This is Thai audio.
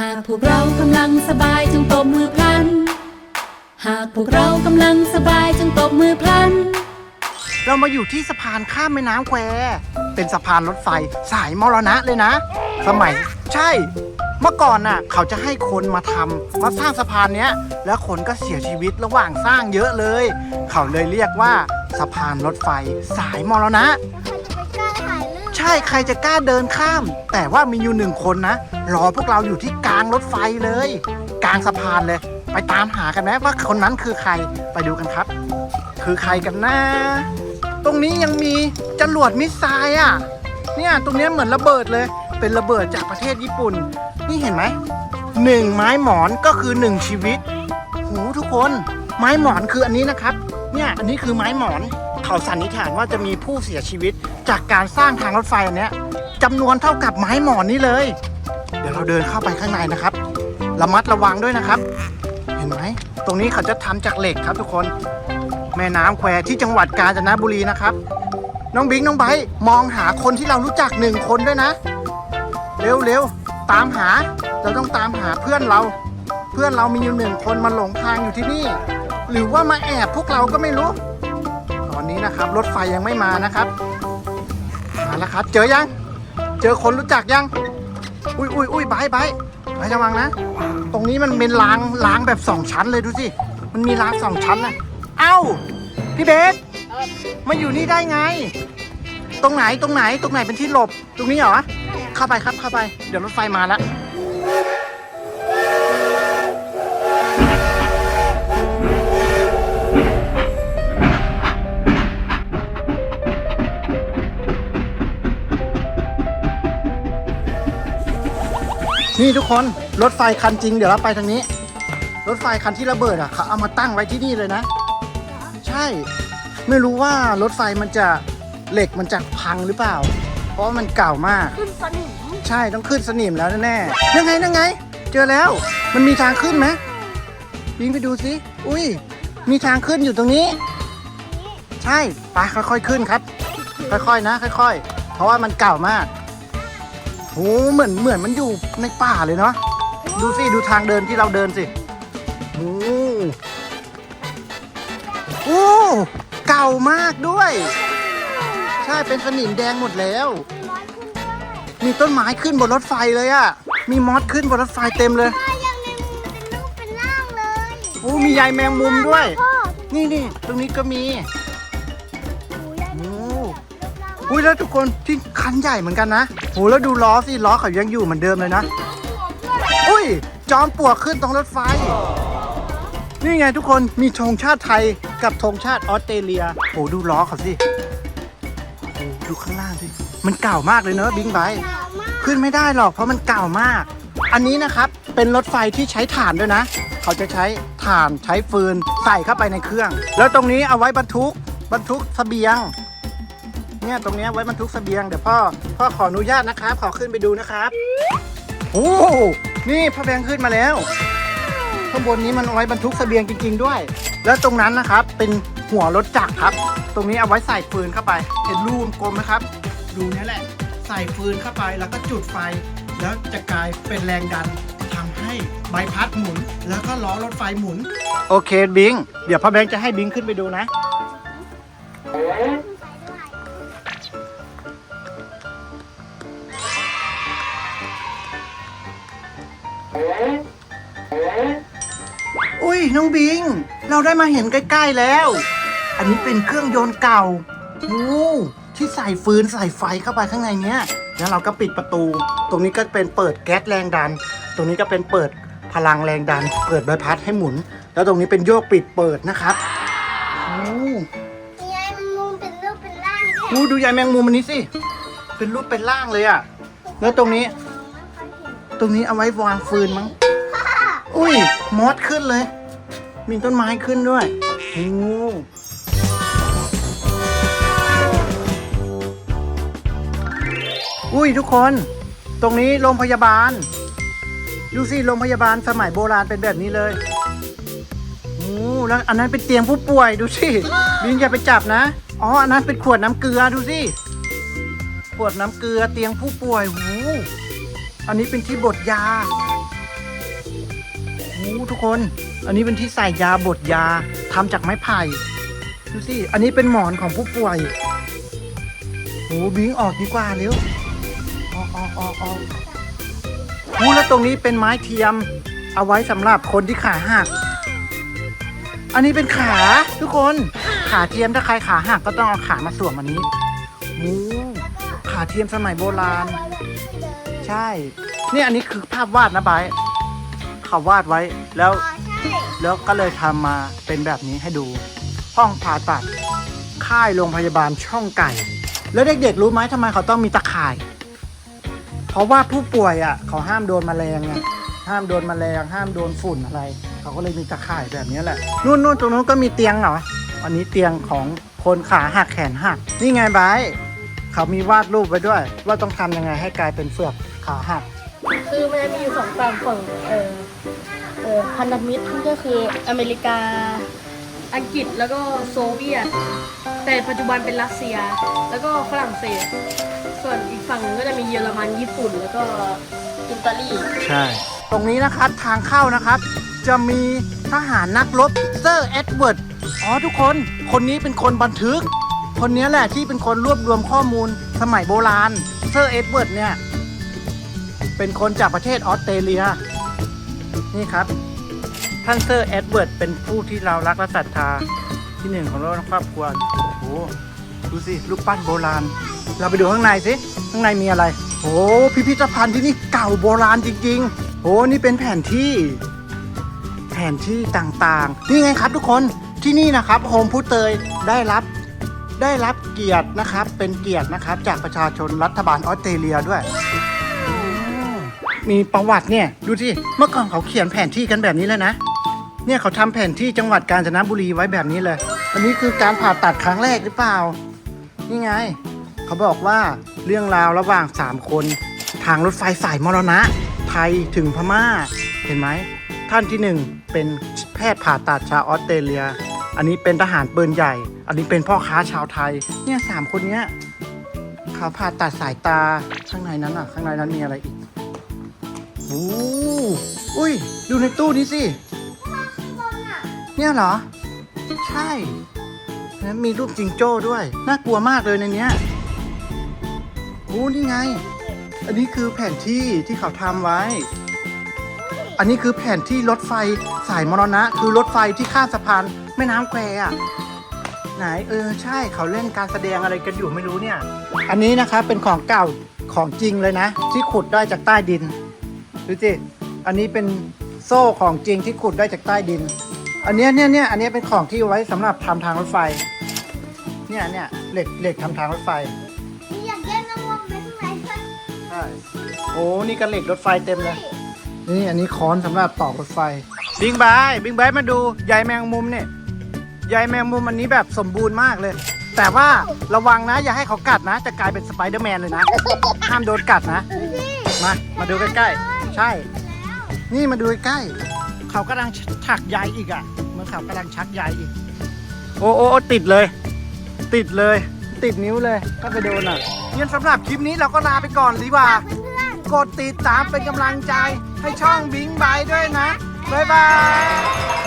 หากพวกเรากำลังสบายจงตบมือพลัน หากพวกเรากำลังสบายจงตบมือพลัน เรามาอยู่ที่สะพานข้ามแม่น้ำแคว เป็นสะพานรถไฟสายมรณะเลยนะ สมัยใช่ เมื่อก่อนน่ะ เขาจะให้คนมาทำมาสร้างสะพานเนี้ย แล้วคนก็เสียชีวิตระหว่างสร้างเยอะเลย เขาเลยเรียกว่าสะพานรถไฟสายมรณะ ช่ใครจะกล้าเดินข้าม แต่ว่ามีอยู่หนึ่งคนนะ รอพวกเราอยู่ที่กลางรถไฟเลย กลางสะพานเลย ไปตามหากันไหมว่าคนนั้นคือใครไปดูกันครับ คือใครกันนะ ตรงนี้ยังมีจรวดมิสไซล์อะ เนี่ยตรงนี้เหมือนระเบิดเลย เป็นระเบิดจากประเทศญี่ปุ่น นี่เห็นไหมหนึ่งไม้หมอนก็คือหนึ่งชีวิตโหทุกคน ไม้หมอนคืออันนี้นะครับ เนี่ยอันนี้คือไม้หมอน เขาสันนิษฐานว่าจะมีผู้เสียชีวิตจากการสร้างทางรถไฟอันเนี้ยจำนวนเท่ากับไม้หมอนนี้เลย เดี๋ยวเราเดินเข้าไปข้างในนะครับระมัดระวังด้วยนะครับ เห็นไหมตรงนี้เขาจะทำจากเหล็กครับทุกคน แม่น้ำแควที่จังหวัดกาญจนบุรีนะครับ น้องบิงน้องไบมองหาคนที่เรารู้จักหนึ่งคนด้วยนะ เร็วเร็วตามหาเราต้องตามหาเพื่อนเรา เพื่อนเรามีอยู่หนึ่งคนมาหลงทางอยู่ที่นี่ หรือว่ามาแอบพวกเราก็ไม่รู้ นี้นะครับ รถไฟยังไม่มานะครับมาแล้วครับ เจอยัง เจอคนรู้จักยัง อุ้ยอุ้ยอุ้ยไบร์ทไบร์ทไบร์ทระวังนะ ตรงนี้มันเป็นรางรางแบบสองชั้นเลยดูสิ มันมีรางสองชั้นนะเอ้า พี่เบสมาอยู่นี่ได้ไง ตรงไหนตรงไหนตรงไหนเป็นที่หลบ ตรงนี้เหรอ เข้าไปครับเข้าไป เดี๋ยวรถไฟมาแล้ว นี่ทุกคนรถไฟคันจริง เดี๋ยวเราไปทางนี้ รถไฟคันที่ระเบิดอะเขาเอามาตั้งไว้ที่นี่เลยนะ ใช่ ไม่รู้ว่ารถไฟมันจะเหล็กมันจะพังหรือเปล่า เพราะว่ามันเก่ามาก ขึ้นสนิมใช่ต้องขึ้นสนิมแล้วแน่ๆยังไงยังไง เจอแล้วมันมีทางขึ้นไหมบิงไปดูสิอุ้ยมีทางขึ้นอยู่ตรงนี้ ใช่ไปค่อยๆขึ้นครับ ค่อยๆนะ ค่อย ๆ เพราะว่ามันเก่ามาก โหเหมือนเหมือนมันอยู่ในป่าเลยเนาะดูสิดูทางเดินที่เราเดินสิโอ้โอ้เก่ามากด้วย ใช่เป็นสนิมแดงหมดแล้วร้อนขึ้นด้วยมีต้นไม้ขึ้นบนรถไฟเลยอะมีมอสขึ้นบนรถไฟเต็มเลยถ้ายังในมือเป็นรูปเป็นร่างเลยโอ้มีใยแมงมุมด้วยพ่อนี่นี่ตรงนี้ก็มีหนูยายโอ้รูปร่างอุ้ยแล้วทุกคนที่คันใหญ่เหมือนกันนะ โหแล้วดูล้อสิล้อเขายังอยู่เหมือนเดิมเลยนะ อุ้ย จอมปลวกขึ้นตรงรถไฟ นี่ไงทุกคนมีธงชาติไทยกับธงชาติออสเตรเลียโหดูล้อเขาสิโอ้ดูข้างล่างสิมันเก่ามากเลยเนอะบิงไบค์หนาวมากขึ้นไม่ได้หรอกเพราะมันเก่ามาก อันนี้นะครับเป็นรถไฟที่ใช้ถ่านด้วยนะ เขาจะใช้ถ่านใช้ฟืนใส่เข้าไปในเครื่อง แล้วตรงนี้เอาไว้บรรทุกบรรทุกเสบียง เนี่ยตรงเนี้ยไว้บรรทุกเสบียงเดี๋ยวพ่อพ่อขออนุญาตนะครับ ขอขึ้นไปดูนะครับโอ้นี่พ่อแบงค์ขึ้นมาแล้วข้างบนนี้มันเอาไว้บรรทุกเสบียงจริง ๆ ด้วย แล้วตรงนั้นนะครับ เป็นหัวรถจักรครับ ตรงนี้เอาไว้ใส่ฟืนเข้าไป เห็นรูกลมไหมครับรูนี้แหละ ใส่ฟืนเข้าไปแล้วก็จุดไฟ แล้วจะกลายเป็นแรงดันทำให้ใบพัดหมุน แล้วก็ล้อรถไฟหมุน โอเคบิง เดี๋ยวพ่อแบงค์จะให้บิงขึ้นไปดูนะ อุ้ยน้องบิง เราได้มาเห็นใกล้ๆแล้ว อันนี้เป็นเครื่องยนต์เก่าโอ้ที่ใส่ฟืนใส่ไฟเข้าไปข้างในเนี้ย แล้วเราก็ปิดประตู ตรงนี้ก็เป็นเปิดแก๊สแรงดัน ตรงนี้ก็เป็นเปิดพลังแรงดัน เปิดใบพัดให้หมุน แล้วตรงนี้เป็นโยกปิดเปิดนะครับโอ้ยายมันมุมเป็นรูปเป็นร่างโหดูยายแมงมุมอันนี้สิ เป็นรูปเป็นร่างเลยอะแล้วตรงนี้ ตรงนี้เอาไว้วางฟืนมั้ง อุ้ยมอสขึ้นเลย มีต้นไม้ขึ้นด้วยโอ้อุ้ยทุกคน ตรงนี้โรงพยาบาล ดูสิโรงพยาบาลสมัยโบราณเป็นแบบนี้เลยโอ้แล้วอันนั้นเป็นเตียงผู้ป่วยดูสิบินอย่าไปจับนะ อ๋อ อันนั้นเป็นขวดน้ำเกลือดูสิ ขวดน้ำเกลือเตียงผู้ป่วยหูอั อันนี้เป็นที่บดยาโอ้ทุกคน อันนี้เป็นที่ใส่ยาบดยาทำจากไม้ไผ่ดูสิ อันนี้เป็นหมอนของผู้ป่วยโอ้บิงออกดีกว่าเร็ว ออกออกออกออกโอ้แล้วตรงนี้เป็นไม้เทียม เอาไว้สำหรับคนที่ขาหัก อันนี้เป็นขาทุกคน ขาเทียมถ้าใครขาหักก็ต้องเอาขามาสวมอันนี้โอ้ขาเทียมสมัยโบราณ ใช่นี่อันนี้คือภาพวาดนะไบร์ทเขาวาดไว้แล้ว อ๋อใช่แล้วก็เลยทำมาเป็นแบบนี้ให้ดู ห้องผ่าตัด ค่ายโรงพยาบาลช่องไก่ แล้วเด็กๆรู้ไหมทำไมเขาต้องมีตะข่าย เพราะว่าผู้ป่วยอะ เขาห้ามโดนแมลงไงห้ามโดนแมลง ห้ามโดนฝุ่นอะไร เขาก็เลยมีตะข่ายแบบนี้แหละนู่นนู่นตรงนู้นก็มีเตียงเหรออันนี้เตียงของคนขาหักแขนหักนี่ไงไบร์ทเขามีวาดรูปไว้ด้วย ว่าต้องทำยังไงให้กลายเป็นเฟือก ขาหัก คือมันจะมีอยู่สองฝั่งฝั่งเออเออพันธมิตรก็คืออเมริกา อังกฤษแล้วก็โซเวียต แต่ปัจจุบันเป็นรัสเซีย แล้วก็ฝรั่งเศส ส่วนอีกฝั่งหนึงก็จะมีเยอรมันญี่ปุ่น แล้วก็อิตาลีใช่ ตรงนี้นะครับทางเข้านะครับ จะมีทหารนักรบเซอร์เอ็ดเวิร์ดอ๋อทุกคนคนนี้เป็นคนบันทึก คนนี้แหละที่เป็นคนรวบรวมข้อมูลสมัยโบราณเซอร์เอ็ดเวิร์ดเนี่ย เป็นคนจากประเทศออสเตรเลีย นี่ครับ ท่านเซอร์เอ็ดเวิร์ดเป็นผู้ที่เรารักและศรัทธาที่หนึ่งของโลกและครอบครัวโอ้โหดูสิรูปปั้นโบราณ เราไปดูข้างในสิข้างในมีอะไรโอ้พิพิธภัณฑ์ที่นี่เก่าโบราณจริงๆโอ้นี่เป็นแผนที่ แผนที่ต่างๆ นี่ไงครับทุกคนที่นี่นะครับโฮมพุเตยได้รับได้รับเกียรตินะครับ เป็นเกียรตินะครับ จากประชาชนรัฐบาลออสเตรเลียด้วย มีประวัติเนี่ย ดูสิเมื่อก่อนเขาเขียนแผนที่กันแบบนี้เลยนะ เนี่ยเขาทำแผนที่จังหวัดกาญจนบุรีไว้แบบนี้เลย อันนี้คือการผ่าตัดครั้งแรกหรือเปล่า นี่ไง เขาบอกว่าเรื่องราวระหว่าง 3 คน ทางรถไฟสายมรณะ ไทยถึงพม่า เห็นไหม ท่านที่ 1 เป็นแพทย์ผ่าตัดชาวออสเตรเลีย อันนี้เป็นทหารปืนใหญ่ อันนี้เป็นพ่อค้าชาวไทย เนี่ยสามคนเนี้ยเขาผ่าตัดสายตาข้างในนั้นอะ ข้างในนั้นมีอะไรอีก โอ้อุ้ย ดูในตู้นี้สิ เนี่ยเหรอ ใช่แล้วมีรูปจิงโจ้ด้วย น่ากลัวมากเลยในเนี้ยโอ้นี่ไง อันนี้คือแผนที่ที่เขาทำไว้ อันนี้คือแผนที่รถไฟสายมรณะ คือรถไฟที่ข้ามสะพานแม่น้ำแควอะไหนเออใช่เขาเล่นการแสดงอะไรกันอยู่ไม่รู้เนี่ย อันนี้นะครับเป็นของเก่าของจริงเลยนะ ที่ขุดได้จากใต้ดิน ดูสิอันนี้เป็นโซ่ของจริงที่ขุดได้จากใต้ดิน อันเนี้ยเนี่ยเนี่ยอันเนี้ยเป็นของที่ไว้สำหรับทำทางรถไฟ เนี่ยเนี่ยเหล็กเหล็กทำทางรถไฟมีอยากแย่งน้ำมันเป็นไหนสักใช่โอ้นี่กระเหล็กรถไฟเต็มเลย นี่อันนี้ค้อนสำหรับตอกรถไฟ บิงบายบิงบายมาดูใยแมงมุมเนี่ยใยแมงมุมอันนี้แบบสมบูรณ์มากเลย แต่ว่าระวังนะ อย่าให้เขากัดนะ จะกลายเป็นสไปเดอร์แมนเลยนะ ห้ามโดนกัดนะ มา มาดูใกล้ๆ ใช่ นี่มาดูใกล้ เขากำลังถักใยอีกอะเหมือนเขากำลังชักใยอีก โอ้โอ้โอ้ติดเลย ติดเลย ติดนิ้วเลยก็ไปโดนอะงั้นสำหรับคลิปนี้เราก็ลาไปก่อนดีกว่า กดติดตามเป็นกำลังใจให้ช่องบิงบายด้วยนะ บ๊ายบาย